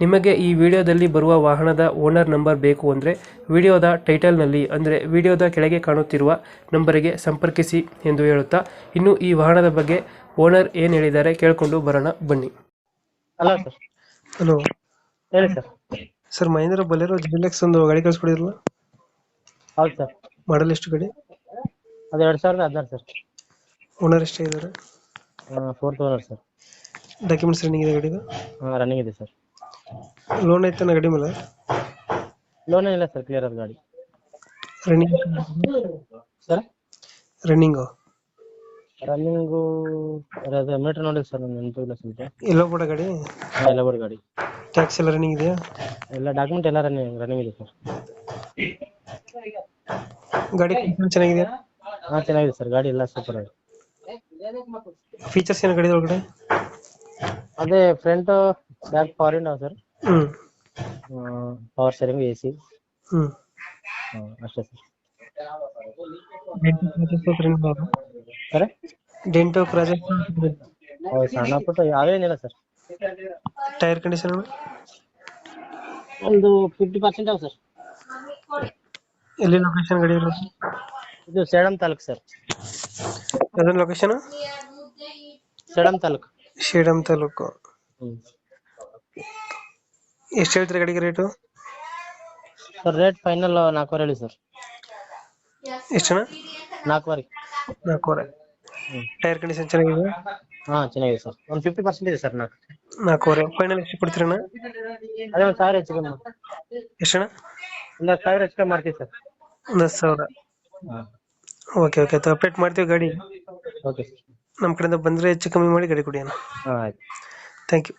ನಿಮಗೆ ಈ ವಿಡಿಯೋದಲ್ಲಿ ಬರುವ ವಾಹನದ ಓನರ್ ನಂಬರ್ ಬೇಕು ಅಂದರೆ ವಿಡಿಯೋದ ಟೈಟಲ್ನಲ್ಲಿ ಅಂದರೆ ವಿಡಿಯೋದ ಕೆಳಗೆ ಕಾಣುತ್ತಿರುವ ನಂಬರಿಗೆ ಸಂಪರ್ಕಿಸಿ ಎಂದು ಹೇಳುತ್ತಾ ಇನ್ನು ಈ ವಾಹನದ ಬಗ್ಗೆ ಓನರ್ ಏನು ಹೇಳಿದ್ದಾರೆ ಕೇಳಿಕೊಂಡು ಬರೋಣ ಬನ್ನಿ. Hello sir. ಹಲೋ. ಹೇಳಿ sir. Sir Mahindra Bolero ZLX ಒಂದು ಗಾಡಿ ಕಳಿಸ್ಕೊಡಿರಲ್ಲ ಹೌದು ಸರ್. ಮಾಡಲ್ ಎಷ್ಟು ಗಾಡಿ? ಅದು ಎರಡು ಸಾವಿರದ ಹದಿನಾರು ಸರ್. ಓನರ್ ಎಷ್ಟೇ ಇದ್ದಾರೆ fourth owner sir. Documents running ಇದೆ ಗಾಡಿದು? ರನ್ನಿಂಗ್ ಇದೆ ಸರ್. ಲೋನ್ ಐತೆ ಗಾಡಿ ಮೇಲೆ? ಲೋನ್ ಇಲ್ಲ ಸರ್ ಕ್ಲಿಯರ್ ಅದ ಗಾಡಿ. Running sir running running meter ನೋಡಿ ಸರ್ ನನ್ನ ನೆನಪು ಇಲ್ಲ ಸ್ವಲ್ಪ ಎಲ್ಲೋ ಕೂಡ ಗಾಡಿ? ಎಲ್ಲ ಬರ್ ಗಾಡಿ. ಟ್ಯಾಕ್ಸ್ ಎಲ್ಲ ರನ್ನಿಂಗ್ ಇದೆಯಾ? ಎಲ್ಲ ಡಾಕ್ಯುಮೆಂಟ್ ಎಲ್ಲ ರನ್ನಿಂಗ್ ರನ್ನಿಂಗ್ ಇದೆ ಸರ್ ಗಾಡಿ ಚೆನ್ನಾಗಿದೆಯಾ? ಹಾ ಚೆನ್ನಾಗಿದೆ ಸರ್ ಗಾಡಿ ಎಲ್ಲ ಸೂಪರ್ ಆಗಿದೆ. ಫೀಚರ್ಸ್ ಏನು ಗಾಡಿ ಒಳಗಡೆ? ಅದೇ front back foreign sir power steering A C ಅಷ್ಟೇ ಸರ್. ಡೆಂಟೋ ಪ್ರಾಜೆಕ್ಟ್ ಸಣ್ಣ ಪುಟ್ಟ ಯಾವೇನಿಲ್ಲ ಸರ್. ಟೈರ್ ಕಂಡೀಷನ್ ಒಂದು ಫಿಫ್ಟಿ ಪರ್ಸೆಂಟ್ ಅವ ಸರ್. ಎಲ್ಲಿ ಲೊಕೇಶನ್ ಗಡಿ ಇರೋದು? ಇದು ಸೇಡಂ ತಾಲೂಕು ಸರ್. ಅದನ್ನ ಲೊಕೇಶನ್ ಸೇಡಂ ತಾಲೂಕು. ಶೇಡಂ ತಾಲೂಕು. ಎಷ್ಟು ಹೇಳ್ತೀರಿ ಗಾಡಿಗೆ ರೇಟು? ಸರ್ ರೇಟ್ ಫೈನಲ್ ನಾಲ್ಕೂವರೆ ಹೇಳಿ ಸರ್. ಎಷ್ಟು ನಾಲ್ಕೂವರೆ. ನಾಲ್ಕೂವರೆ. ಟೈರ್ ಕಂಡೀಷನ್ ಚೆನ್ನಾಗಿದೆ ಹಾ ಚೆನ್ನಾಗಿದೆ ಸರ್. ಒಂದು ಫಿಫ್ಟಿ ಪರ್ಸೆಂಟ್ ಇದೆ ಸರ್ ನಾಲ್ಕು. ನಾಲ್ಕೂವರೆ. ಫೈನಲ್ ಎಷ್ಟು ಕೊಡ್ತೀರಣ್ಣ ಅದೇ ಒಂದು ಸಾವಿರ ಹೆಚ್ಚು ಕಮ್ಮಿ ಎಷ್ಟು ಅಣ್ಣ? ಒಂದು ಸಾವಿರ ಹೆಚ್ಚು ಕಮ್ಮಿ ಮಾಡ್ತೀವಿ ಸರ್. ಒಂದು ಹತ್ತು ಸಾವಿರ. Okay okay. ಅಪ್ಡೇಟ್ ಮಾಡ್ತೀವಿ ಗಾಡಿ. ಓಕೆ ನಮ್ಮ ಕಡೆಯಿಂದ ಬಂದರೆ ಹೆಚ್ಚು ಕಮ್ಮಿ ಮಾಡಿ ಗಾಡಿ ಕೊಡಿ ಅಣ್ಣ. ಹಾಂ ಆಯ್ತು. Thank you